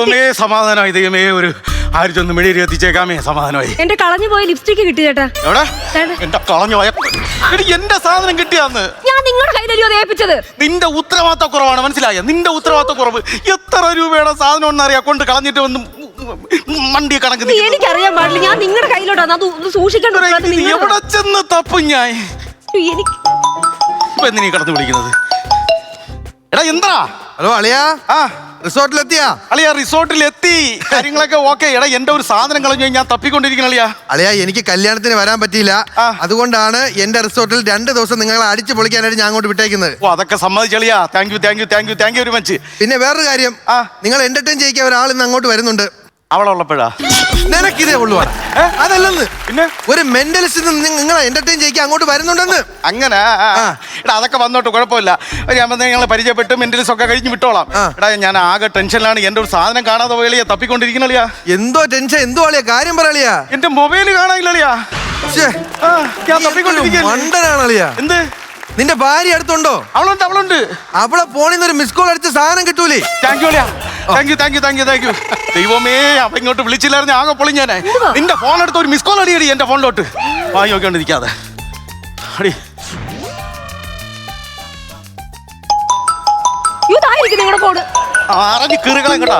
ദൈവമേ സമാധാനമായി ദൈവമേ ഒരു ആയിരത്തി ഒന്ന് മെഴുകി എത്തിച്ചേക്കാമേ സമാധാനമായി. എന്റെ കളഞ്ഞു പോയ ലിപ്സ്റ്റിക് കിട്ടി ചേട്ടാ. എവിടെ. എന്റെ കളഞ്ഞു പോയ എന്റെ സാധനം കിട്ടിയാന്ന്. ഞാൻ നിങ്ങളുടെ കയ്യിലല്ലോ അത് ഏൽപ്പിച്ചത്. നിന്റെ ഉത്തരവാദിത്ത കുറവാണ് മനസ്സിലായ? നിന്റെ ഉത്തരവാദിത്ത കുറവ് എത്ര രൂപയുടെ സാധനം ഒന്നറിയാ കൊണ്ട് കളഞ്ഞിട്ട് വന്ന് മണ്ടി കണക്ക്. എനിക്കറിയാൻ പാടില്ല ഞാൻ നിങ്ങളുടെ കയ്യിലോട്ടാണ് അത് സൂക്ഷിക്കേണ്ട എവിടെ ചെന്ന് തപ്പും ഞാൻ? എനിക്ക് ഇപ്പൊ എന്തിനീ കടന്നു വിളിക്കുന്നത്? എടാ എന്താ ഹലോ അളിയാ. ആ. റിസോർട്ടിലെത്തിയാ? അളിയ റിസോർട്ടിൽ എത്തി കാര്യങ്ങളൊക്കെ ഓക്കെ. എടാ എന്റെ ഒരു സാധനം കളഞ്ഞു ഞാൻ തപ്പിക്കൊണ്ടിരിക്കുന്ന അളിയാ. അളിയാ എനിക്ക് കല്യാണത്തിന് വരാൻ പറ്റിയില്ല. ആ. അതുകൊണ്ടാണ് എന്റെ റിസോർട്ടിൽ രണ്ട് ദിവസം നിങ്ങളെ അടിച്ചു പൊളിക്കാനായിട്ട് ഞാൻ അങ്ങോട്ട് വിട്ടേക്കുന്നത്. ഓ അതൊക്കെ സമ്മതിച്ചളിയാ thank you thank you thank you thank you very much പിന്നെ വേറൊരു കാര്യം. ആ. നിങ്ങൾ എന്റർടൈൻ ചെയ്യിക്കാൻ ഒരാൾ ഇന്ന് അങ്ങോട്ട് വരുന്നുണ്ട്. അവളുള്ളപ്പോഴാ? നിനക്കിതേ ഉള്ളുവാണ് ഏ? അതല്ലെന്ന്. പിന്നെ? ഒരു മെന്റലിസ്റ്റ് നിങ്ങളെ എന്റർടൈൻ ചെയ്യിക്കാൻ അങ്ങോട്ട് വരുന്നുണ്ടെന്ന്. അങ്ങനെ. എടാ അതൊക്കെ വന്നോട്ട് കുഴപ്പമില്ല. ഞാൻ വന്ന് ഞങ്ങൾ പരിചയപ്പെട്ട് മെന്റലിസ് ഒക്കെ കഴിഞ്ഞ് വിട്ടോളാം. എടാ ഞാൻ ആകെ ടെൻഷനിലാണ്. എന്റെ ഒരു സാധനം കാണാതെ പോയളിയാ തപ്പിക്കൊണ്ടിരിക്കണിയാ എന്തോ ടെൻഷൻ എന്തോ അളിയാ? കാര്യം പറയളിയാ എന്റെ മൊബൈൽ കാണാനില്ലളിയാ ശ്ശേ, ആ, ഞാൻ തപ്പിക്കൊണ്ടിരിക്കുകയല്ലേ. മണ്ടനാണ് എന്ത്? നിന്റെ ഭാര്യ അടുത്തുണ്ടോ? അവളുണ്ട് അവളുണ്ട്. അവളെ ഫോണിൽ നിന്ന് ഒരു മിസ് കോൾ അടിച്ച സാധനം കിട്ടൂലേ? താങ്ക് യു അളിയാ. Thank you thank you thank you thank you ദൈവമേ അപ്പൊ ഇങ്ങോട്ട് വിളിച്ചില്ലായിരുന്നു. ആകെ പൊളി ഞാൻ നിന്റെ ഫോൺ എടുത്ത് ഒരു മിസ് കോൾ അടിയടി എന്റെ ഫോണിലോട്ട് വാങ്ങി നോക്കിക്കൊണ്ടിരിക്കാതെ അടി. നിങ്ങളുടെ ഫോണ് അറിഞ്ഞ് കീറുകളെ കേട്ടാ.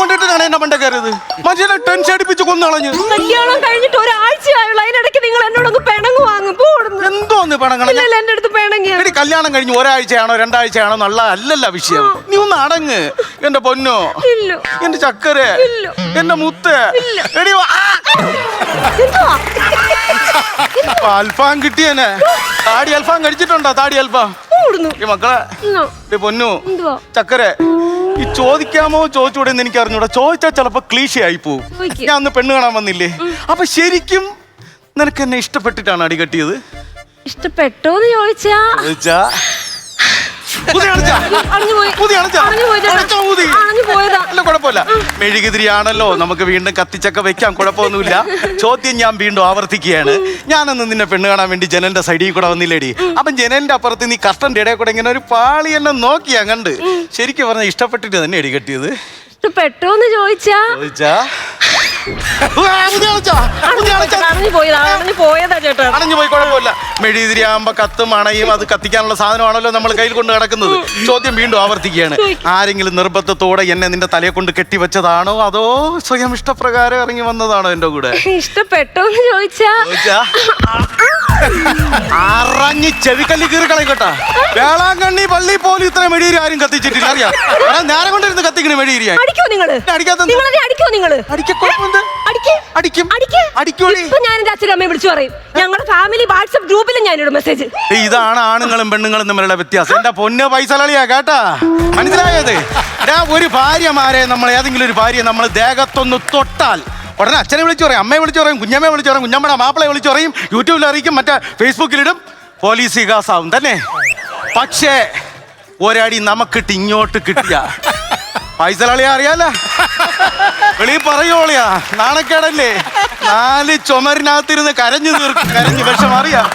കൊണ്ടിട്ടാണ് എന്നെ മണ്ട കയറിയത്. മനുഷ്യനെ ടെൻഷൻ അടിപ്പിച്ച് കൊന്നു കളഞ്ഞു. കല്യാണം കഴിഞ്ഞിട്ട് ഒരാഴ്ചയായുള്ള. അതിനിടയ്ക്ക് നിങ്ങൾ എന്നോടൊന്ന് പിണങ്ങ് വാങ്ങും. എന്തോന്ന് പണങ്ങളെ എന്റെ അടുത്ത് പിണങ്ങിയ. എടി കല്യാണം കഴിഞ്ഞ് ഒരാഴ്ചയാണോ രണ്ടാഴ്ചയാണോ നല്ല അല്ലല്ല വിഷയം. നീ ഒന്ന് അടങ്ങ്. എന്റെ പൊന്നോ. എന്റെ ചക്കര. എന്റെ മുത്ത്. എടി അൽഫാം കിട്ടിയനെ. താടി അൽഫാം കഴിച്ചിട്ടുണ്ടോ? താടി അൽഫാം. മക്കളെ. പൊന്നു. ചക്കര. ഈ ചോദിക്കാമോ ചോദിച്ചൂടെ എന്ന് എനിക്ക് അറിഞ്ഞൂടാ ചോദിച്ചാൽ ചിലപ്പോ ക്ലീശ ആയി പോവും. ചോദിക്ക്. ഞാൻ അന്ന് പെണ്ണ് കാണാൻ വന്നില്ലേ? അപ്പൊ ശരിക്കും നിനക്ക് എന്നെ ഇഷ്ടപ്പെട്ടിട്ടാണ് അടി കെട്ടിയത്? ഇഷ്ടപ്പെട്ടോന്ന് ചോദിച്ചാ. ചോദിച്ചാ? അല്ല കുഴപ്പമില്ല. മെഴുകുതിരിയാണല്ലോ നമുക്ക് വീണ്ടും കത്തിച്ചൊക്കെ വെക്കാം കുഴപ്പമൊന്നുമില്ല. ചോദ്യം ഞാൻ വീണ്ടും ആവർത്തിക്കുകയാണ്. ഞാനന്ന് നിന്നെ പെണ്ണ് കാണാൻ വേണ്ടി ജനലിന്റെ സൈഡിൽ കൂടെ വന്നില്ലേടി. അപ്പം ജനലിന്റെ അപ്പുറത്ത് നീ കഷ്ടന്റെ ഇടയിൽ കൂടെ ഇങ്ങനെ ഒരു പാളി എന്നെ നോക്കിയാ കണ്ട്. ശരിക്കും പറഞ്ഞാൽ ഇഷ്ടപ്പെട്ടിട്ട് തന്നെ എടി കെട്ടിയത് ഇഷ്ടപ്പെട്ടോന്ന് ചോദിച്ചാ? ചോദിച്ചാ? അണഞ്ഞു പോയി കുഴപ്പമില്ല മെഴുതിരി ആകുമ്പോ കത്തും അണയും അത് കത്തിക്കാനുള്ള സാധനമാണല്ലോ നമ്മൾ കയ്യിൽ കൊണ്ട് കിടക്കുന്നത് ചോദ്യം വീണ്ടും ആവർത്തിക്കുകയാണ്. ആരെങ്കിലും നിർബന്ധത്തോടെ എന്നെ നിന്റെ തലയെ കൊണ്ട് കെട്ടിവെച്ചതാണോ? അതോ സ്വയം ഇഷ്ടപ്രകാരം ഇറങ്ങി വന്നതാണോ എന്റെ കൂടെ? ഇഷ്ടപ്പെട്ടോന്ന് ചോദിച്ചാ ചോദിച്ചാ, അറഞ്ഞ് ചെവിക്കല്ലി കീറി കേട്ടാ വേളാങ്കണ്ണി പള്ളി പോലും ഇത്ര മെഴുതിരി ആരും കത്തിച്ചിട്ടില്ല. അറിയാം. നേരം കൊണ്ടിരുന്ന് കത്തിക്കണേ മെഴുകുതിരിയാ അടിക്കോ നിങ്ങൾ? അടിക്കാത്ത അടിക്കോ അടിക്ക്. അടിക്കും. അടിക്ക്. അടിക്കോടി ഇപ്പൊ ഞാൻ എന്റെ അച്ഛനും അമ്മയും വിളിച്ചു പറയും. ഞങ്ങളുടെ ഫാമിലി ഞാനിടും മെസ്സേജ് ഇതാണ് ആണുങ്ങളും പെണ്ണുങ്ങളും തമ്മിലുള്ള വ്യത്യാസം. എന്റെ പൊന്ന് പൈസളിയാ കേട്ടാ? മനസ്സിലായത്? എടാ, ഒരു ഭാര്യമാരെ നമ്മൾ ഏതെങ്കിലും ഒരു ഭാര്യ നമ്മൾ ദേഹത്തൊന്ന് തൊട്ടാൽ. ഉടനെ അച്ഛനെ വിളിച്ചു പറയും അമ്മയെ വിളിച്ചു പറയും കുഞ്ഞമ്മയെ വിളിച്ചു പറയും കുഞ്ഞമ്മയുടെ മാപ്പിളെ വിളിച്ചു പറയും യൂട്യൂബിൽ അറിയിക്കും മറ്റേ ഫേസ്ബുക്കിലിടും പോലീസ് തന്നെ. പക്ഷേ ഒരടി നമുക്കിട്ട് ഇങ്ങോട്ട് കിട്ടിയ. പൈസളിയാ അറിയാല്ല വെളി പറയോളിയാ നാണക്കേടല്ലേ? നാല് ചുമരിനകത്തിരുന്ന് കരഞ്ഞു തീർക്കും. കരഞ്ഞു വിഷം അറിയാം.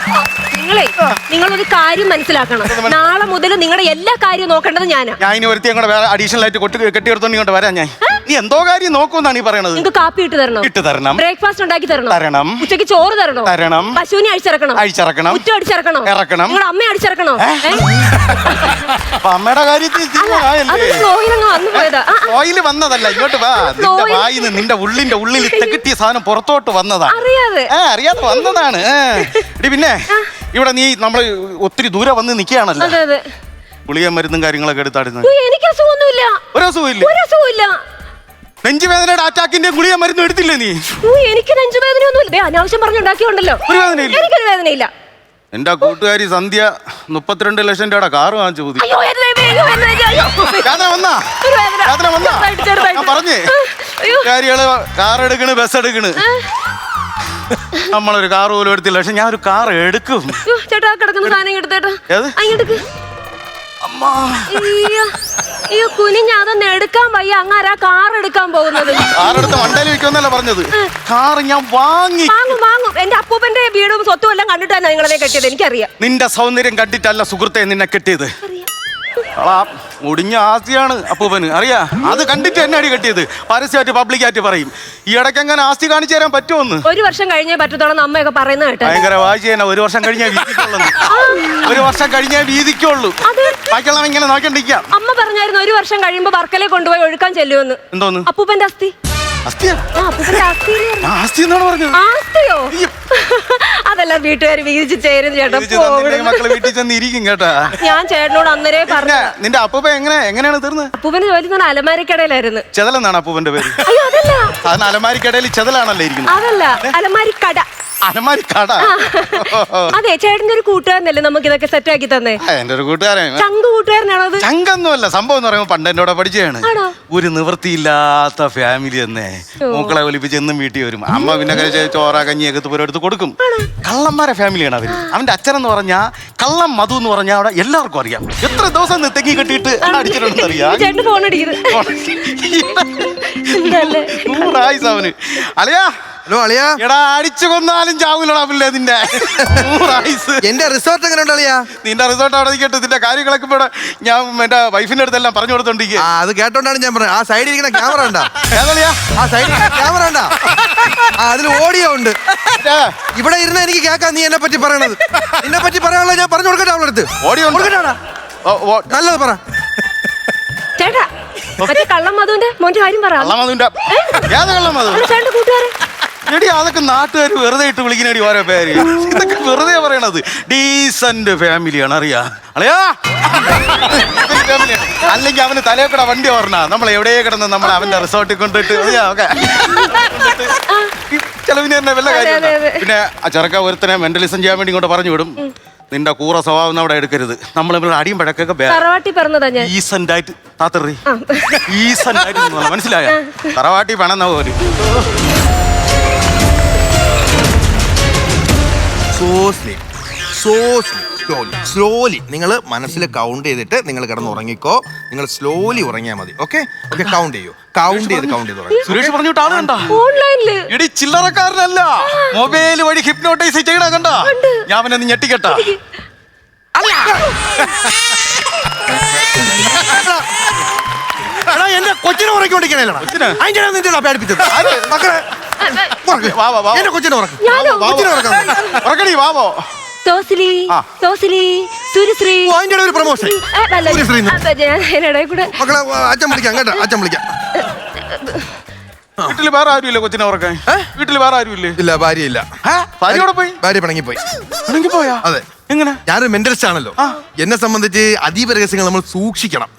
നിങ്ങളെ നിങ്ങളൊരു കാര്യം മനസ്സിലാക്കണം. നാളെ മുതൽ നിങ്ങളുടെ എല്ലാ കാര്യവും നോക്കേണ്ടത് ഞാനാ. ഞാൻ ഇനി ഒരുത്തി അങ്ങോട്ട് വേറെ അഡീഷണൽ ആയിട്ട് കൊട്ടി കെട്ടിയെടുത്തോണ്ട് ഇങ്ങോട്ട് വരാം ഞാൻ. നീ എന്തോ കാര്യം നോക്കുമെന്നാണ് ഈ പറയണത്. നിങ്ങൾക്ക് കാപ്പി ഇട്ട് തരണം. ഇട്ട് തരണം. ബ്രേക്ക്ഫാസ്റ്റ് ഉണ്ടാക്കി തരണം. തരണം. ഉച്ചയ്ക്ക് ചോറ് തരണം. തരണം. പശുവിനെ അഴിച്ചിറക്കണം. അഴിച്ചിറക്കണം. മുറ്റം അടിച്ചിറക്കണം. ഇറക്കണം. നിങ്ങളുടെ അമ്മ അടിച്ചിറക്കണോ. അമ്മയുടെ കാര്യത്തിൽ ഓയിൽ വന്നതല്ല ഇങ്ങോട്ട് വാ. നിന്റെ ഓയിൽ. വായിന്ന് നിന്റെ ഉള്ളിന്റെ ഉള്ളിൽ കിട്ടിയ സാധനം പുറത്തോട്ട് വന്നതാ. അറിയാതെ. അറിയാതെ വന്നതാണ്. പിന്നെ ഇവിടെ നീ നമ്മൾ ഒത്തിരി ദൂരെ വന്ന് നിൽക്കുകയാണല്ലോ അതെ അതെ. ഗുളിക മരുന്നും കാര്യങ്ങളൊക്കെ എടുത്താടുന്നു ഉയ്യ്, എനിക്ക് അസുഖമൊന്നുമില്ല. ഒരു അസുഖമില്ല ഒരു അസുഖമില്ല നെഞ്ചുവേദനയുടെ അറ്റാക്കിന്റെ ഗുളിക മരുന്ന് എടുത്തില്ലേ നീ? ഉയ്യ്, എനിക്ക് നെഞ്ചുവേദനയൊന്നുമില്ല. ദേ, അനാവശ്യം പറഞ്ഞുണ്ടാക്കിയുണ്ടല്ലോ ഒരു വേദനയില്ല. എനിക്കൊരു വേദനയില്ല. എന്റെ കൂട്ടുകാരി സന്ധ്യ മുപ്പത്തിരണ്ട് ലക്ഷം രൂപയുടെ കാറ് വാങ്ങിച്ചു പുതി. അയ്യോ എന്റെ ദൈവമേ, അയ്യോ, എന്റെ ദൈവമേ, അയ്യോ. യാത്ര വന്നാ. ഒരു വേദന. യാത്ര വന്നാ. ചെറുതായിട്ട്, ചെറുതായിട്ട്. ഞാൻ പറഞ്ഞേ. അയ്യോ. കാര്യങ്ങൾ കാർ എടുക്കണ് ബസ് എടുക്കണ്. നമ്മളൊരു കാർ പോലും എടുത്തില്ല. പക്ഷെ ഞാൻ ഒരു കാർ എടുക്കും. അയ്യോ, ചേട്ടാ ആ കിടക്കുന്ന സാധനം എടുത്തേട്ടാ ഏത്? അയ്യോ അയ്യോ കുനിഞ്ഞ അതൊന്ന് എടുക്കാൻ വയ്യ. അങ്ങാരാ കാർ എടുക്കാൻ പോകുന്നത്? കാർ എടുത്ത് മണ്ടയിൽ വെക്കുമെന്നല്ല പറഞ്ഞത്? കാർ ഞാൻ വാങ്ങി. വാങ്ങും വാങ്ങും. എന്റെ അപ്പൂപ്പന്റെ വീടും സ്വത്തും എല്ലാം കണ്ടിട്ടാണ് നിങ്ങളെ കെട്ടിയത്. എനിക്കറിയാം. നിന്റെ സൗന്ദര്യം കണ്ടിട്ടല്ല സുഹൃത്തെ നിന്നെ കെട്ടിയത്. അളാ മുടിഞ്ഞ ആസ്തിയാണ് അപ്പൂപ്പന്. അറിയാ? അത് കണ്ടിട്ട് എന്നെ അടി കെട്ടിയത്. പരസ്യമായിട്ട് പബ്ലിക്കായിട്ട് പറയും. ഈ ഇടയ്ക്ക് അങ്ങനെ ആസ്തി കാണിച്ചു തരാൻ പറ്റുമെന്ന്? ഒരു വർഷം കഴിഞ്ഞേ പറ്റത്തോളം അമ്മയൊക്കെ പറയുന്ന കേട്ടോ. ഭയങ്കര വാശി തന്നെ. ഒരു വർഷം കഴിഞ്ഞേ വീതിക്കുള്ളൂ. ഒരു വർഷം കഴിഞ്ഞേ വീതിക്കുള്ളൂ. ബാക്കിയുള്ള ഇങ്ങനെ നോക്കണ്ടിരിക്കാം അമ്മ പറഞ്ഞായിരുന്നു ഒരു വർഷം കഴിയുമ്പോ വർക്കലെ കൊണ്ടുപോയി ഒഴുക്കാൻ ചെല്ലുമെന്ന്. എന്തോന്ന്? അപ്പൂപ്പന്റെ അസ്ഥി അസ്ഥിയാ ആ അപ്പൂപ്പന്റെ അസ്ഥി ഞാൻ ആസ്തി എന്നാണ് പറഞ്ഞത്? ആസ്തിയോ? അതല്ല വീട്ടുകാർ വീതിച്ച് ചേരും ചേട്ടാ നിന്റെ തന്നില്ലെങ്കിൽ മക്കൾ വീട്ടിൽ ചെന്ന് ഇരിക്കും കേട്ടാ. ഞാൻ ചേട്ടനോട് അന്നേരേ പറഞ്ഞു നിന്റെ അപ്പൂപ്പ എങ്ങനെ എങ്ങനെയാണ് തീർന്നത് അപ്പൂപ്പന്റെ ജോലി തന്നെ അലമാരിക്കടയിലായിരുന്നു. ചെതലെന്നാണ് അപ്പൂപ്പന്റെ പേര്. അയ്യോ അതല്ല. അതിന് അലമാരിക്കടയിൽ ചെതലാണല്ലോ ഇരിക്കുന്നത്? അതല്ല അലമാരിക്കട. അലമാരി കട. അതെ ചേട്ടന്റെ ഒരു കൂട്ടുകാരനല്ലേ നമുക്ക് ഇതൊക്കെ സെറ്റ് ആക്കി തന്നെ? എന്റെ ഒരു കൂട്ടുകാരൻ. ചങ്ക് കൂട്ടുകാരനാണോ അത്? ചങ്കൊന്നുമല്ല സംഭവം എന്ന് പറയുമ്പോൾ പണ്ട് എന്നോട് പഠിച്ചതാണ്. ആണോ? ഒരു നിവൃത്തിയില്ലാത്ത ഫാമിലി തന്നെ മൂക്കളെ ഒലിപ്പിച്ച് എന്നും വീട്ടിൽ വരും. അമ്മ പിന്നെ കഴിച്ച് ചോറ കഞ്ഞി ഒക്കെ എടുത്ത് കൊടുക്കും. കള്ളന്മാരെ ഫാമിലിയാണ് അവർ. അവന്റെ അച്ഛൻ എന്ന് പറഞ്ഞാ കള്ളം മധു എന്ന് പറഞ്ഞാൽ അവിടെ എല്ലാവർക്കും അറിയാം. എത്ര ദിവസം നിന്ന് തെങ്ങി കെട്ടിയിട്ട് അടിച്ചിട്ടുണ്ടെന്ന് അറിയാം. ചേട്ടൻ ഫോൺ അടിക്കുന്നത് എന്തല്ലേ നൂറായിസ് അവന് അളിയാ ഹലോ അളിയാ. എടാ അടിച്ചു കൊന്നാലും ചാവൂലടാ പിള്ളേ നിന്റെ എന്റെ റിസോർട്ട് എങ്ങനെ ഉണ്ട് അളിയാ? നിന്റെ റിസോർട്ട് അവിടെ കേട്ടു നിന്റെ കാര്യങ്ങളൊക്കെ ഇവിടെ ഞാൻ എന്റെ വൈഫിന്റെ അടുത്തെല്ലാം പറഞ്ഞു കൊടുത്തോണ്ടിരിക്കുക ആ അത് കേട്ടോണ്ടാണ് ഞാൻ പറഞ്ഞത്. ആ സൈഡിൽ ഇരിക്കുന്ന ക്യാമറ ഉണ്ടാ ഏതളിയാ ആ സൈഡിൽ ക്യാമറ ഉണ്ടാ ആ അതിൽ ഓഡിയോ ഉണ്ട്. ഇവിടെ ഇരുന്ന എനിക്ക് കേൾക്കാം നീ എന്നെ പറ്റി പറയണത്. എന്നെ പറ്റി പറയാനുള്ള ഞാൻ പറഞ്ഞു കൊടുക്കട്ടെ അവളെ. അടുത്ത് ഓഡിയോ നല്ലത് പറ. ചേട്ടാ കള്ളം മധുവിന്റെ മോന്റെ കാര്യം പറ. കള്ളമധുവിന്റെ ഏത് കള്ളം മധു? ചേട്ടന്റെ കൂട്ടുകാരൻ. എടി അതൊക്കെ നാട്ടുകാർ വെറുതെ ഇട്ട് വിളിക്കുന്നടി ഓരോ പേര്. ഇതൊക്കെ വെറുതെ പറയണത്. ഡീസന്റ് ഫാമിലിയാണ് അറിയാ? അളയാ? അല്ലെങ്കിൽ അവന് തലേക്കട വണ്ടി ഓർണ നമ്മൾ എവിടെ കിടന്ന് നമ്മൾ അവന്റെ റിസോർട്ടിൽ കൊണ്ടിട്ട് ചെലവിന് തന്നെ വല്ല. കാര്യം പിന്നെ ആ ചെറുക്ക ഒരുത്തനെ മെന്റലിസം ചെയ്യാൻ വേണ്ടി ഇങ്ങോട്ട് പറഞ്ഞു വിടും. നിന്റെ കൂറ സ്വഭാവം അവിടെ എടുക്കരുത്. നമ്മൾ ഇവിടെ അടിയും പഴക്കൊക്കെ ബേ- ഞാൻ. ഈസന്റ് ആയിട്ട് താത്തറി മനസ്സിലായോ? തറവാട്ടി പണം പോലും. സോസ്ലി സോ സ്ലോലി സ്ലോലി നിങ്ങൾ മനസ്സിൽ കൗണ്ട് ചെയ്തിട്ട് നിങ്ങൾ കിടന്ന് ഉറങ്ങിക്കോ നിങ്ങൾ സ്ലോലി ഉറങ്ങിയാൽ മതി. ഓക്കെ ഓക്കെ കൗണ്ട് ചെയ്യൂ. കൗണ്ട് ചെയ്ത് കൗണ്ട് ചെയ്ത് ഉറങ്ങി. സുരേഷ് പറഞ്ഞിട്ടാണ് ആൾ ഓൺലൈനിൽ ഓൺലൈനിൽ ഇടി ചില്ലറക്കാരനല്ല. മൊബൈൽ വഴി ഹിപ്നോട്ടൈസ് ചെയ്യണ കണ്ട. ഞാൻ പിന്നെ ഞെട്ടിക്കട്ട. എടാ കൊച്ചിനെ ഉറക്കിക്കൊണ്ടിരിക്കണല്ലോ കൊച്ചിനെ? അതിന്റെ നിന്റെ പേടിപ്പിച്ചത് മക്കളെ. വാ, വാ, വാ. എന്റെ കൊച്ചിനെ ഉറക്കും. ഞാനോ? കൊച്ചിനെ ഉറക്കാം ഉറക്കടി വാവോ തോസിലി. തോസിലി അതിന്റെ ഒരു പ്രൊമോഷൻ സൂര്യശ്രീ മക്കളെ അച്ഛൻ വിളിക്കാം കേട്ടോ. അച്ഛൻ വിളിക്കാം. വീട്ടിൽ വേറെ ആരുമില്ല കൊച്ചിനെ ഉറക്കാൻ? വീട്ടിൽ വേറെ ആരുമില്ലേ? ഇല്ല ഭാര്യ ഇല്ല പോയി? ഭാര്യ പിണങ്ങി പോയി. പിണങ്ങി പോയാ? അതെ. എങ്ങനെ? ഞാനൊരു മെന്റലിസ്റ്റ് ആണല്ലോ. എന്നെ സംബന്ധിച്ച് അതീവ രഹസ്യങ്ങൾ നമ്മൾ സൂക്ഷിക്കണം.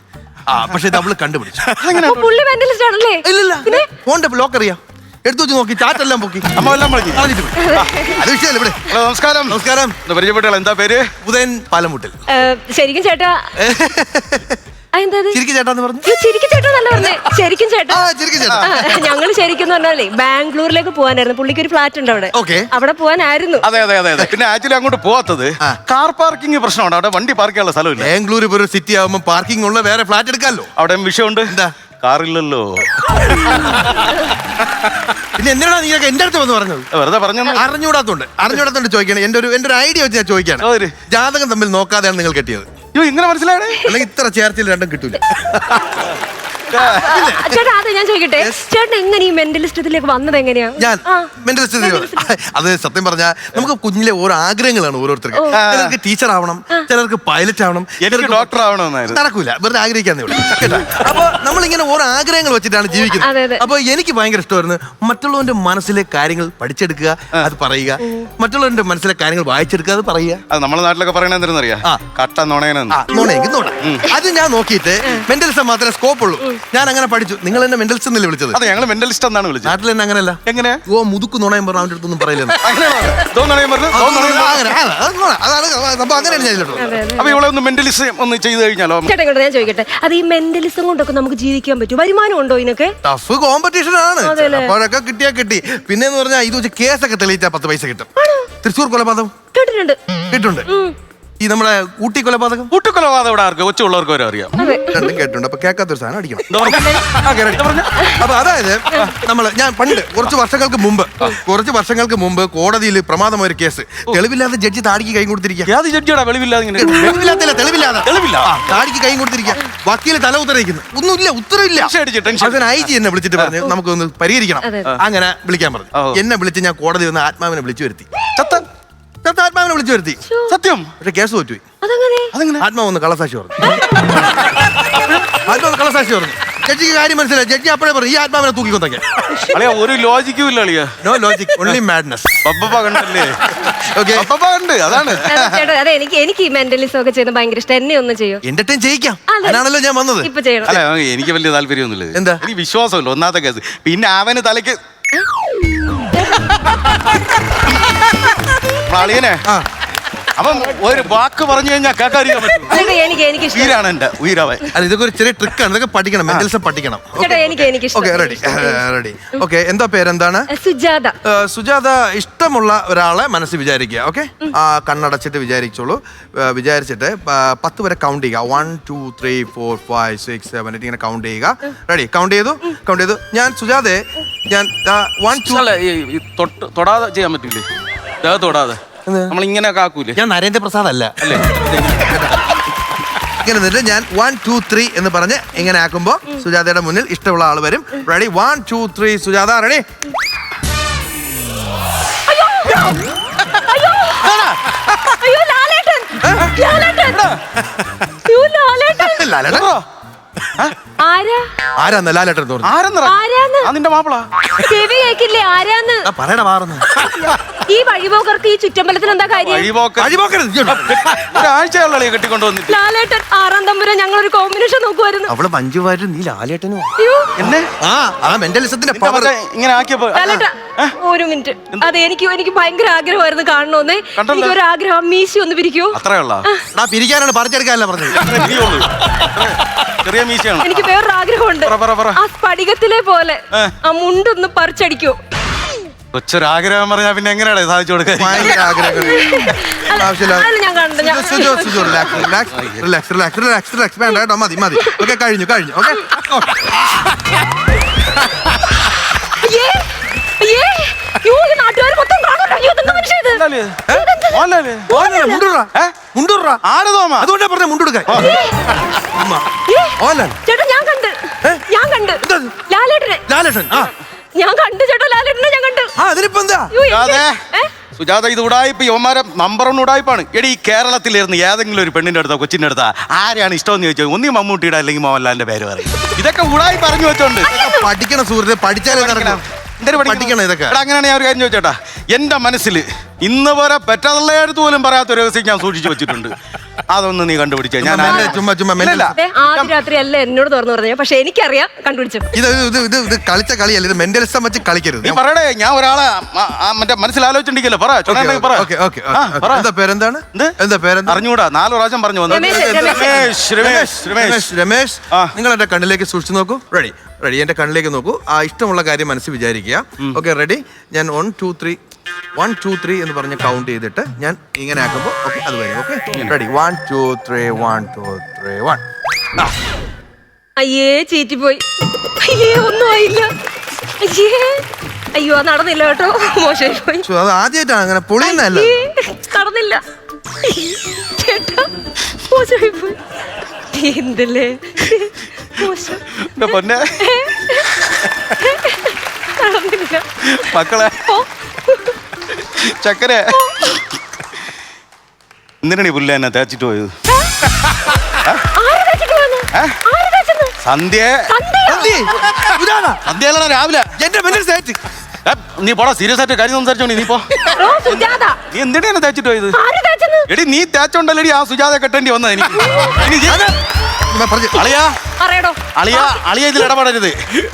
ആ പക്ഷെ ഇത് അവൾ കണ്ടുപിടിച്ചു. എങ്ങനെ അപ്പൊ പുള്ളി മെന്റലിസ്റ്റ് ആണല്ലേ? ഇല്ലില്ല. ഫോണിന്റെ ലോക്ക് അറിയാം. എടുത്തു വെച്ച് നോക്കി ചാറ്റെല്ലാം പൊക്കി. അമ്മ എല്ലാം വിളിക്കും കളഞ്ഞിട്ട് പോയി. ആ, അത് വിഷയമല്ല ഇവിടെ. ഹലോ നമസ്കാരം. നമസ്കാരം. ഒന്ന് പരിചയപ്പെട്ടാൽ എന്താ പേര്? ഉദയൻ പാലമുട്ടിൽ. ശരിക്കും ചേട്ടാ. പറഞ്ഞു. ശരിക്കും ചേട്ടാ നല്ല പറഞ്ഞേ. ശരിക്കും ചേട്ടാ. ആ ചേട്ടാ. ഞങ്ങൾ ശരിക്കും പറഞ്ഞാലേ ബാംഗ്ലൂരിലേക്ക് പോകാനായിരുന്നു. പുള്ളിക്ക് ഒരു ഫ്ലാറ്റ് ഉണ്ട് അവിടെ. Okay. അവിടെ പോകാനായിരുന്നു. അതെ അതെ അതെ അതെ. പിന്നെ ആക്ച്വലി അങ്ങോട്ട് പോവാത്തത് ആ. കാർ പാർക്കിംഗ് പ്രശ്നമാണ്. അവിടെ വണ്ടി പാർക്ക് ചെയ്യാനുള്ള സ്ഥലമില്ല. ബാംഗ്ലൂർ ഇപ്പൊ ഒരു സിറ്റി ആവുമ്പോ പാർക്കിംഗ് ഉള്ള വേറെ ഫ്ലാറ്റ് എടുക്കാമല്ലോ അവിടെ വിഷയമുണ്ട്. എന്താ? കാറില്ലല്ലോ. പിന്നെ എന്തിനാണ് നീ എന്റെ അടുത്ത് വന്ന് പറഞ്ഞത്? വെറുതെ പറഞ്ഞു അറിഞ്ഞൂടാത്തോണ്ട് അറിഞ്ഞൂടാത്തോണ്ട് ചോദിക്കണം എന്റെ ഒരു എന്റെ ഒരു ഐഡിയ വെച്ച് ഞാൻ ചോദിക്കാണ് ഒരു. ജാതകം തമ്മിൽ നോക്കാതെയാണ് നിങ്ങൾ കെട്ടിയത്. ഇങ്ങനെ മനസ്സിലായേ ഇത്ര ചേർച്ചയിൽ രണ്ടും കിട്ടൂല. ചേട്ടാ അതെ ഞാൻ ചോദിക്കട്ടെ? ചേട്ടൻ എങ്ങനെ ഈ മെന്റലിസ്റ്റത്തിലേക്ക് വന്നത് എങ്ങനെയാ? ഞാൻ ആ. മെന്റലിസ്റ്റ് അത് സത്യം പറഞ്ഞാൽ നമുക്ക് കുഞ്ഞിലെ ഓരോ ആഗ്രഹങ്ങളാണ് ഓരോരുത്തർക്ക്. ചിലർക്ക് ടീച്ചർ ആവണം ചിലർക്ക് പൈലറ്റ് ആവണം ചിലർക്ക് ഡോക്ടർ ആവണം നടക്കൂല വെറുതെ ആഗ്രഹിക്കാന്നേ ഉള്ളൂ. അപ്പൊ നമ്മളിങ്ങനെ ഓരോ ആഗ്രഹങ്ങൾ വെച്ചിട്ടാണ്. ജീവിക്കുന്നത്. അപ്പൊ എനിക്ക് ഭയങ്കര ഇഷ്ടമായിരുന്നു മറ്റുള്ളവന്റെ മനസ്സിലെ കാര്യങ്ങൾ പഠിച്ചെടുക്കുക അത് പറയുക. മറ്റുള്ളവന്റെ മനസ്സിലെ കാര്യങ്ങൾ വായിച്ചെടുക്കുക അത് പറയുക. അത് നമ്മുടെ നാട്ടിലൊക്കെ പറയണ എന്തെന്നറിയാ കട്ട നുണയനെന്ന്. നുണയെങ്കിൽ നുണ. അത് ഞാൻ നോക്കിയിട്ട് മെന്റലിസം മാത്രമേ സ്കോപ്പ് ഉള്ളൂ. ഞാൻ അങ്ങനെ പഠിച്ചു. നിങ്ങൾ എന്നെ മെന്റലിസ്റ്റ് എന്നല്ലേ വിളിച്ചത്? അതെ ഞങ്ങൾ മെന്റലിസ്റ്റ് എന്നാണ് വിളിച്ചത്. നാട്ടിൽ തന്നെ അങ്ങനെയല്ല. എങ്ങനെ? ഓ മുതുക്ക് നുണയം പറഞ്ഞു അവന്റെ അടുത്തൊന്നും അതെ അപ്പൊ ഇവിടെ ഒന്ന് മെന്റലിസം ഒന്ന് ചെയ്തു കഴിഞ്ഞാലോ? ചേട്ടാ ഞാൻ ചോദിക്കട്ടെ. അത് ഈ മെന്റലിസം കൊണ്ടൊക്കെ നമുക്ക് ജീവിക്കാൻ പറ്റും വരുമാനം ഉണ്ടോ ഇതിനൊക്കെ? ടഫ് കോമ്പറ്റീഷൻ ആണ്? അപ്പോഴൊക്കെ കിട്ടിയാ കിട്ടി. പിന്നെ എന്ന് പറഞ്ഞാൽ ഇത് വെച്ച് കേസൊക്കെ തെളിയിച്ചാൽ പത്ത് പൈസ കിട്ടും. തൃശ്ശൂർ കൊലപാതകം. കേട്ടിട്ടുണ്ട്. കിട്ടുണ്ട്. ഉം. ഈ നമ്മുടെ ഊട്ടി കൊലപാതകം കൂട്ടുകൊലപാതകം ഇവിടെ ആർക്ക്? കൊച്ചുള്ളവർക്ക് വരെ അറിയാം. അതെ. രണ്ടും കേട്ടിട്ടുണ്ട്. അപ്പൊ കേൾക്കാത്തൊരു സാധനം അടിക്കണം. എന്താ പറഞ്ഞെ? ആ, കേറി. അപ്പൊ അതായത് നമ്മൾ ഞാൻ പണ്ട് കുറച്ച് വർഷങ്ങൾക്ക് മുമ്പ് കുറച്ച് വർഷങ്ങൾക്ക് മുമ്പ് കോടതിയിൽ പ്രമാദമായ ഒരു കേസ്. തെളിവില്ലാതെ ജഡ്ജി താടിക്ക് കൈ കൊടുത്തിരിക്കുക ഏത് ജഡ്ജിയുടെ വെളിവില്ലാതെ ഇങ്ങനെ? തെളിവില്ലാത്തല്ല തെളിവില്ലാതെ. തെളിവില്ല? ആ, താടിക്ക് കൈ കൊടുത്തിരിക്കുക വക്കീൽ തല ഉത്തരവിക്കുന്നു ഒന്നുമില്ല ഉത്തരവില്ല. ടെൻഷൻ അടിച്ച്, ടെൻഷൻ. അവസാനം ഐ ജി എന്നെ വിളിച്ചിട്ട് പറഞ്ഞു നമുക്കൊന്ന് പരിഹരിക്കണം. അതെ. അങ്ങനെ വിളിക്കാൻ പറഞ്ഞു. എന്നെ വിളിച്ച് ഞാൻ കോടതി വന്ന് ആത്മാവിനെ വിളിച്ചു വരുത്തി. ചത്ത ചത്ത ആത്മാവിനെ വിളിച്ചു വരുത്തി. സത്യം. പക്ഷെ കേസ് തോറ്റുപോയി. അതെങ്ങനെ? അതെങ്ങനെ? ആത്മാവ് ഒന്ന് കളസാക്ഷി പറഞ്ഞു. ആത്മാവ് കളസാക്ഷി പറഞ്ഞു. ജഡ്ജിക്ക് കാര്യം മനസ്സിലായി. ജഡ്ജി അപ്പോഴേ പറഞ്ഞു ഈ ആത്മാവിനെ തൂക്കിക്കൊണ്ടൊക്കെ അളിയ ഒരു ലോജിക്കും ഇല്ല അളിയ. നോ ലോജിക് ഓൺലി മാഡ്നസ് പപ്പ കണ്ടല്ലേ ഓക്കെ പപ്പ കണ്ട് അതാണ്. അതെ, ചേട്ടാ അതെ എനിക്ക് എനിക്ക് ഈ മെന്റലിസം ഒക്കെ ചെയ്യുന്നത് ഭയങ്കര ഇഷ്ടം. എന്നെ ഒന്ന് ചെയ്യോ. എന്റർടൈൻ ചെയ്യിക്കാം. അതാണല്ലോ ഞാൻ വന്നത്. ഇപ്പൊ ചെയ്യണം. അല്ല എനിക്ക് വലിയ താല്പര്യമൊന്നുമില്ല. എന്താ? എനിക്ക് വിശ്വാസമില്ല ഒന്നാമത്തെ കേസ്. പിന്നെ അവന് തലയ്ക്ക് അളിയനെ അപ്പം അവൻ ഒരു വാക്ക് പറഞ്ഞു കഴിഞ്ഞാൽ കേൾക്കാതിരിക്കാൻ പറ്റും ചേട്ടാ എനിക്ക് എനിക്ക് ഇഷ്ടം. ഉയരാണ് എന്റെ ഉയരവൻ അല്ല ഇതൊക്കെ ഒരു ചെറിയ ട്രിക്കാണ് ഇതൊക്കെ പഠിക്കണം മെന്റൽസ് പഠിക്കണം. ചേട്ടാ എനിക്ക് എനിക്ക് ഓക്കെ ഇഷ്ടം. റെഡി റെഡി ഓക്കെ എന്താ പേരെന്താണ്? സുജാത. സുജാത ഇഷ്ടമുള്ള ഒരാളെ മനസ്സിൽ വിചാരിക്കുക ഓക്കെ ആ കണ്ണടച്ചിട്ട് വിചാരിച്ചോളൂ. വിചാരിച്ചിട്ട് ആ, പത്ത് വരെ കൗണ്ട് ചെയ്യുക. One two three four five six seven eight ഇങ്ങനെ കൗണ്ട് ചെയ്യുക. റെഡി കൗണ്ട് ചെയ്തു? കൗണ്ട് ചെയ്തു. ഞാൻ സുജാതെ ഞാൻ വൺ ടു അല്ല ഈ ഈ തൊട്ട് തൊടാതെ ചെയ്യാൻ പറ്റില്ലേ? തൊടാതെ. നമ്മൾ ഇങ്ങനെ കാക്കൂലേ? ഞാൻ നരേന്ദ്രപ്രസാദ് അല്ല? അല്ലേ ഇങ്ങനെ നിന്നിട്ട് ഞാൻ വൺ ടു ത്രീ എന്ന് പറഞ്ഞ് ഇങ്ങനെ ആക്കുമ്പോ സുജാതയുടെ മുന്നിൽ ഇഷ്ടമുള്ള ആൾ വരും. Ready one two three Sujatha ready അയ്യോ! ലാലേട്ടൻ! ലാലേട്ടൻ! ലാലേട്ടൻ? ആരാ? ആരാന്ന് ലാലേട്ടൻ എന്ന് പറഞ്ഞു. ആരെന്നറ ആരാന്ന്? ആ നിന്റെ മാപ്പിള. ചെവി കേക്കില്ലേ ആരാന്ന്? ആ, മാറുന്നു. ഈ വഴിപോക്കർക്ക് ഈ ചുറ്റമ്പലത്തിന് എന്താ കാര്യം? വഴിപോക്ക് വഴിപോക്കരുത് ഇങ്ങോട്ട്. ഒരാഴ്ചയുള്ള കെട്ടിക്കൊണ്ട് വന്നിട്ട് ലാലേട്ടൻ ആറാം തമ്പുരാൻ ഞങ്ങൾ ഒരു കോമ്പിനേഷൻ നോക്കുമായിരുന്നു അവൾ മഞ്ജു നീ ലാലേട്ടനോ? അയ്യോ. എന്നെ? ആ ആ മെന്റലിസത്തിന്റെ നിന്റെ പവർ ഇങ്ങനെ ആക്കിയപ്പോ ലാലേട്ട ഒരു മിനിറ്റ് അതെ എനിക്ക് എനിക്ക് ഭയങ്കര ആഗ്രഹമായിരുന്നു കാണണമെന്ന് കണ്ടല്ലോ. എനിക്ക് ഒരു ആഗ്രഹം മീശി ഒന്ന് പിരിക്കോ. അത്രയുള്ള ആ. പിരിക്കാനാണ് പറിച്ചെടുക്കാനല്ല പറഞ്ഞത്. ചെറിയ മീശയാണ്. എനിക്ക് വേറൊരു ആഗ്രഹമുണ്ട്. പറ, പറ, പറ. ആ സ്ഫടികത്തിലെ പോലെ ഏ. ആ മുണ്ടൊന്ന് പറിച്ചടിക്കോ. കൊച്ചൊരാഗ്രഹം പറഞ്ഞാ പിന്നെ എങ്ങനെയാണ് സാധിച്ചു കൊടുക്കാൻ ഭയങ്കര അല്ല, ആവശ്യമില്ല. ഞാൻ ഞാൻ- സുജോ സുജോ വേണ്ട കേട്ടോ മതി മതി. ഓക്കെ കഴിഞ്ഞു കഴിഞ്ഞു. ഓക്കെ. അയ്യേ, അയ്യേ, അതുകൊണ്ടാ പറഞ്ഞ മുണ്ടെടുക്കാൻ. ചേട്ടാ ഞാൻ കണ്ട്. ഞാൻ കണ്ട്. ലാലേട്ടനെ. ലാലേട്ടൻ ആ. ഞാൻ കണ്ട് ചേട്ടാ ലാലേട്ടനെ ഞാൻ കണ്ട്. ആ അതിനിപ്പോ എന്താ? സുജാതേ. ഇത് ഉടായ്പ യുവമാരെ നമ്പർ ഒന്ന് ഉടായ്പാണ് എടി ഈ കേരളത്തിലിരുന്ന് ഏതെങ്കിലും ഒരു പെണ്ണിന്റെ അടുത്തോ കൊച്ചിന്റെ അടുത്താ ആരെയാണ് ഇഷ്ടമെന്ന് ചോദിച്ചത് ഒന്നും മമ്മൂട്ടിയുടെ അല്ലെങ്കിൽ മോഹൻലാലിന്റെ പേര് പറയും. ഇതൊക്കെ ഉടായി പറഞ്ഞു വെച്ചോണ്ട്. പഠിക്കണം സുഹൃത്തെ പഠിച്ചാലേ നടക്കണം പഠിക്കണം? ഇതൊക്കെ. അങ്ങനെയാണ് ഞാൻ ഒരു കാര്യം ചോദിച്ചേട്ടാ. എന്റെ മനസ്സിൽ ഇന്ന് വരെ പെറ്റതള്ളയടുത്ത് പോലും പറയാത്ത ഒരു രഹസ്യം ഞാൻ സൂക്ഷിച്ചു വെച്ചിട്ടുണ്ട്. അതൊന്ന് നീ കണ്ടുപിടിച്ചേ. ഞാൻ ചുമ്മാ മെല്ലെ, ചുമ്മാ ചുമ്മാ മെല്ലെ. ഇല്ല, ദേ, ആദ്യ രാത്രി അല്ല എന്നോട് തുറന്നു പറഞ്ഞു. പക്ഷെ എനിക്കറിയാം കണ്ടുപിടിച്ചു. ഇത് ഇത് ഇത് ഇത് കളിച്ച കളിയല്ല ഇത് മെന്റലിസം വെച്ച് കളിക്കരുത്. നീ പറയടേ ഞാൻ ഒരാളെ ആ, മറ്റേ പറ ചുണയുണ്ടെങ്കിൽ പറ. ഓക്കെ ഓക്കെ ആ, പറ. എന്താ പേരെന്താണ്? എന്ത്? എന്താ പേരെന്താ? അറിഞ്ഞൂടാ നാല് പ്രാവശ്യം പറഞ്ഞു വന്നു. രമേശ്, രമേശ്. രമേശ് രമേശ് രമേശ് രമേശ്. രമേശ് ആ. നിങ്ങൾ എന്റെ കണ്ണിലേക്ക് സൂക്ഷിച്ചു നോക്കൂ. റെഡി റെഡി എന്റെ കണ്ണിലേക്ക് നോക്കൂ. ആ ഇഷ്ടമുള്ള കാര്യം മനസ്സിൽ വിചാരിക്കുക. ഓക്കെ റെഡി ഞാൻ one two three one two three എന്ന് പറഞ്ഞ് കൗണ്ട് ചെയ്തിട്ട് ഞാൻ ഇങ്ങനെ ആക്കുമ്പോൾ ഓക്കെ അത് വരും okay ready one two three one two three one അയ്യേ ചീറ്റി പോയി അയ്യേ ഒന്നും ആയില്ല. അയ്യേ. അയ്യോ അത് നടന്നില്ല കേട്ടോ. മോശമായി പോയി അത് ആദ്യമായിട്ടാണ് അങ്ങനെ പൊളിയുന്നല്ല നടന്നില്ല. ചേട്ടാ മോശമായി പോയി എന്തല്ലേ? മോശം. നടന്നില്ല. മക്കളെ. ഓ ചക്കരെ. എന്തിനാണ് ഈ പുല്ല എന്നെ തേച്ചിട്ട് പോയത്? ആര് തേച്ചിട്ട് വന്നു? ആര് തേച്ചെന്ന്? സന്ധ്യ? സന്ധ്യയല്ല രാവിലെ. എന്റെ നീ പോടാ സീരിയസ് ആയിട്ട് കാര്യം സംസാരിച്ചോണ്ടി നീ പോ. നീ എന്തിനാ എന്നെ തേച്ചിട്ട് പോയത്? ആര് തേച്ചെന്ന്? എടി നീ തേച്ചോണ്ടല്ലടി ആ സുജാത കെട്ടേണ്ടി വന്നത് എനിക്ക്. അളിയാ. അളിയ അളിയ ഇതിൽ ഇടപെടരുത്.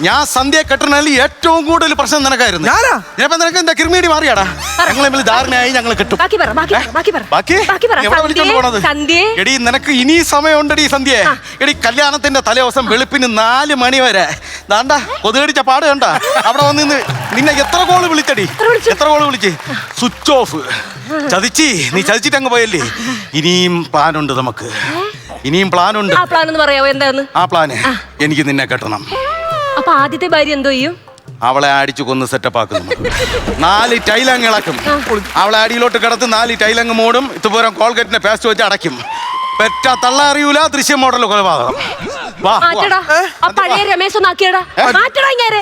ഞാൻ സന്ധ്യ കെട്ടണതിൽ ഏറ്റവും കൂടുതൽ പ്രശ്നം നിനക്കായിരുന്നു. ഞാനാ? ഞാനിപ്പോ നിനക്ക് എന്താ കിർമീടി മാറിയാടാ? ഞങ്ങൾ തമ്മിൽ ധാരണയായി ഞങ്ങൾ കെട്ടും. ബാക്കി പറ ബാക്കി പറ ബാക്കി പറ. ബാക്കി? ബാക്കി പറ. എവിടെ വിളിച്ചോണ്ട് പോണത്? സന്ധ്യേ. എടി നിനക്ക് ഇനി സമയമുണ്ടടി സന്ധ്യ. എടി കല്യാണത്തിന്റെ തലേദിവസം വെളുപ്പിന് നാല് മണി വരെ. ദാണ്ട കൊതുകടിച്ച പാട് കണ്ട? അവിടെ വന്ന് നിന്ന് നിന്നെ എത്ര കോൾ വിളിച്ചടി? എത്ര വിളിച്ചു? എത്ര കോൾ വിളിച്ച്? സ്വിച്ച് ഓഫ് ചതിച്ചി. നീ ചതിച്ചിട്ട് അങ്ങ് പോയല്ലേ ഇനിയും പ്ലാൻ ഉണ്ട് നമുക്ക് ഇനിയും പ്ലാൻ ഉണ്ട്. ആ പ്ലാൻ എന്ന് പറയാവോ? എന്താണ് ആ പ്ലാന് എനിക്ക് നിന്നെ കെട്ടണം. അപ്പൊ ആദ്യത്തെ ഭാര്യ എന്തോ ചെയ്യും? അവളെ അടിച്ചു കൊന്ന് സെറ്റപ്പ് ആക്കുന്നു. നാല് ടൈലങ്ങ് ഇളക്കും. അവളെ അടിയിലോട്ട് കിടത്ത് നാല് ടൈലങ്ങ് മൂടും. ഇതുപോലെ കോൾഗേറ്റിന്റെ പേസ്റ്റ് വെച്ച് അടയ്ക്കും. പെറ്റ തള്ള അറിയൂല ദൃശ്യം മോഡൽ കൊലപാതകം. വാ മാറ്റടാ. ആ പഴയ രമേശ് ഒന്ന് ആക്കിയടാ. മാറ്റടാ ഇങ്ങനെ.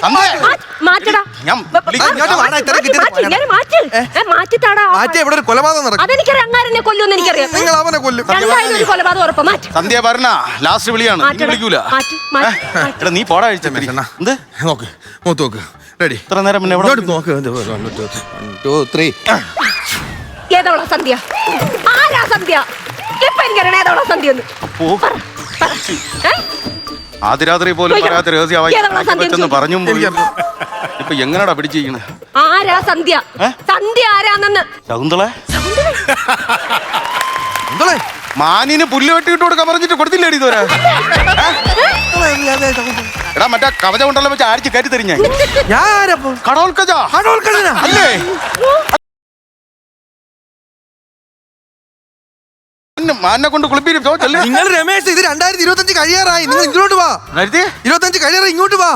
മാറ്റടാ. ഞാൻ വിളിക്കാം. ഇങ്ങോട്ട് വാടാ, ഇത്രയും കിട്ടിയത് മാറ്റ്, ഇങ്ങനെ മാറ്റ്. ഏ, മാറ്റിത്താടാ. മാറ്റി ഇവിടെ ഒരു കൊലപാതകം നടക്കും. അതെനിക്കറിയാം അങ്ങാരനെ കൊല്ലുമെന്ന് എനിക്കറിയാം. നിങ്ങൾ അവനെ കൊല്ലും. രണ്ടായാലും ഒരു കൊലപാതകം ഉറപ്പ്. മാറ്റ്. സന്ധ്യ പറഞ്ഞ ലാസ്റ്റ് വിളിയാണ്. നീ മാറ്റടാ. വിളിക്കൂല. മാറ്റ്, മാറ്റ്, ഏ? മാറ്റ്. എടാ നീ പോടാ കഴിച്ച രമേശണ്ണ. എന്ത്? നോക്ക്. മൂത്ത് നോക്ക്. റെഡി. ഇത്ര നേരം പിന്നെ എവിടെ ഇങ്ങോട്ട് നോക്ക്. Two three. ഏതവളാ സന്ധ്യ? ആരാ സന്ധ്യ? ഇപ്പൊ എനിക്കറിയണ ഏതവളാ സന്ധ്യ എന്ന്. ആദ്യ രാത്രി പോലും. പറയാത്ത രഹസ്യമായി. പറഞ്ഞും പോയി. ഇപ്പൊ എങ്ങനെടാ പിടിച്ചിരിക്കണേ? ആരാ സന്ധ്യ? സന്ധ്യ ആരാന്നെന്ന്. ശകുന്തളെ? എന്തോളെ മാനിന് പുല്ല് വെട്ടിയിട്ട് കൊടുക്കാൻ പറഞ്ഞിട്ട് കൊടുത്തില്ലേടി ഇതുവരെ? എടാ മറ്റേ കവച കൊണ്ടല്ലോ വെച്ച് ആടിച്ച് കയറ്റി തരിഞ്ഞേ കടോൽക്കജ? അല്ലേ? മാനെ കൊണ്ട് കുളിപ്പിക്കും. ചോദിച്ചല്ലേ നിങ്ങൾ രമേശ് ഇത് രണ്ടായിരത്തി ഇരുപത്തഞ്ച് കഴിയാറായി. നിങ്ങൾ ഇങ്ങോട്ട് വാ. രണ്ടായിരത്തി ഇരുപത്തഞ്ച് കഴിയാറായി ഇങ്ങോട്ട് വാ.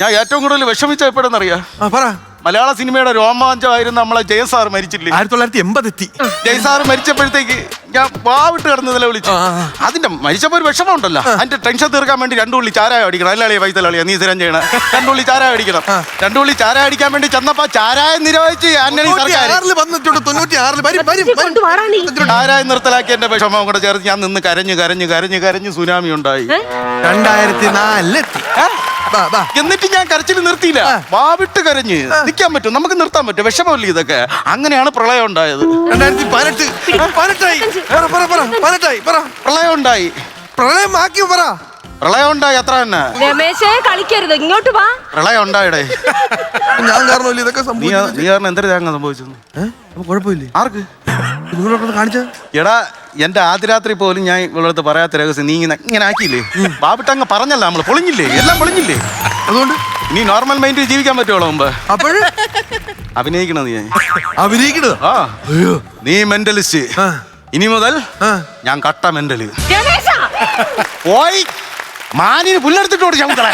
ഞാൻ ഏറ്റവും കൂടുതൽ വിഷമിച്ച എപ്പോഴെന്നറിയാ? ആ പറ. മലയാള സിനിമയുടെ രോമാഞ്ചമായിരുന്നു നമ്മളെ ജയസാർ മരിച്ചില്ലേ ആയിരത്തി തൊള്ളായിരത്തി എൺപത് എത്തി ജയസാർ മരിച്ചപ്പോഴത്തേക്ക് ഞാൻ വാവിട്ട് കിടന്ന് നില വിളിച്ചു. അതിന്റെ മരിച്ചപ്പോ ഒരു വിഷമം ഉണ്ടല്ലോ അതിന്റെ ടെൻഷൻ തീർക്കാൻ വേണ്ടി രണ്ടു ഉള്ളി ചാരായ അടിക്കണം. അല്ലാളിയ വൈത്തലാളിയ നീ സ്ഥിരം ചെയ്യണം. രണ്ടു ഉള്ളി ചാരായ അടിക്കണം. രണ്ടു ഉള്ളി ചാരായ അടിക്കാൻ വേണ്ടി ചെന്നപ്പോ ചാരായ നിരോധിച്ച് ആന്റണി ചാരായ നിർത്തലാക്കി എന്റെ വിഷമം കൂടെ ചേർത്ത് ഞാൻ നിന്ന് കരഞ്ഞു കരഞ്ഞു കരഞ്ഞു കരഞ്ഞു സുനാമി ഉണ്ടായി? രണ്ടായിരത്തി നാലിലെത്തി. എന്നിട്ട് ഞാൻ കരച്ചിൽ നിർത്തിയില്ല. വാവിട്ട് കരഞ്ഞ് നിൽക്കാൻ പറ്റും. നമുക്ക് നിർത്താൻ പറ്റും. വിഷമമില്ല ഇതൊക്കെ? അങ്ങനെയാണ് പ്രളയം ഉണ്ടായത്. രണ്ടായിരത്തി പതിനെട്ട്. പതിനെട്ടായി. പറ പറ പറ. പതിനെട്ടായി. പറ. പ്രളയം ഉണ്ടായി. പ്രളയം ആക്കി പറ. പ്രളയം ഉണ്ടായി. അത്ര തന്നെ. രമേശേ കളിക്കരുത്. ഇങ്ങോട്ട് വാ. പ്രളയം ഉണ്ടായിടേ. ഞാൻ കാരണം ഇതൊക്കെ സംഭവിച്ചു നീ കാരണം എന്തൊരു തേങ്ങ സംഭവിച്ചു കുഴപ്പമില്ലേ? ആർക്ക്? നിങ്ങളൊക്കെ കാണിച്ച? എടാ എന്റെ ആദ്യ രാത്രി പോലും ഞാൻ ഇവളടുത്ത് പറയാത്ത രഹസ്യം നീ ഇങ്ങനെ ഇങ്ങനെ ആക്കിയില്ലേ? ബാബിട്ടങ്ങ് പറഞ്ഞല്ല നമ്മൾ പൊളിഞ്ഞില്ലേ? എല്ലാം പൊളിഞ്ഞില്ലേ? അതുകൊണ്ട്? ഇനി നോർമൽ മൈൻഡിൽ ജീവിക്കാൻ പറ്റുമോ മുമ്പ്? അപ്പോഴ്? അഭിനയിക്കണത് നീ? അഭിനയിക്കണത് ആ. അയ്യോ. നീ മെന്റലിസ്റ്റ് ആ. ഇനി മുതൽ ഞാൻ കട്ട മെന്റൽ പോയി. മാനിന് പുല്ലെടുത്തിട്ട് ഓടി ശമുക്കളെ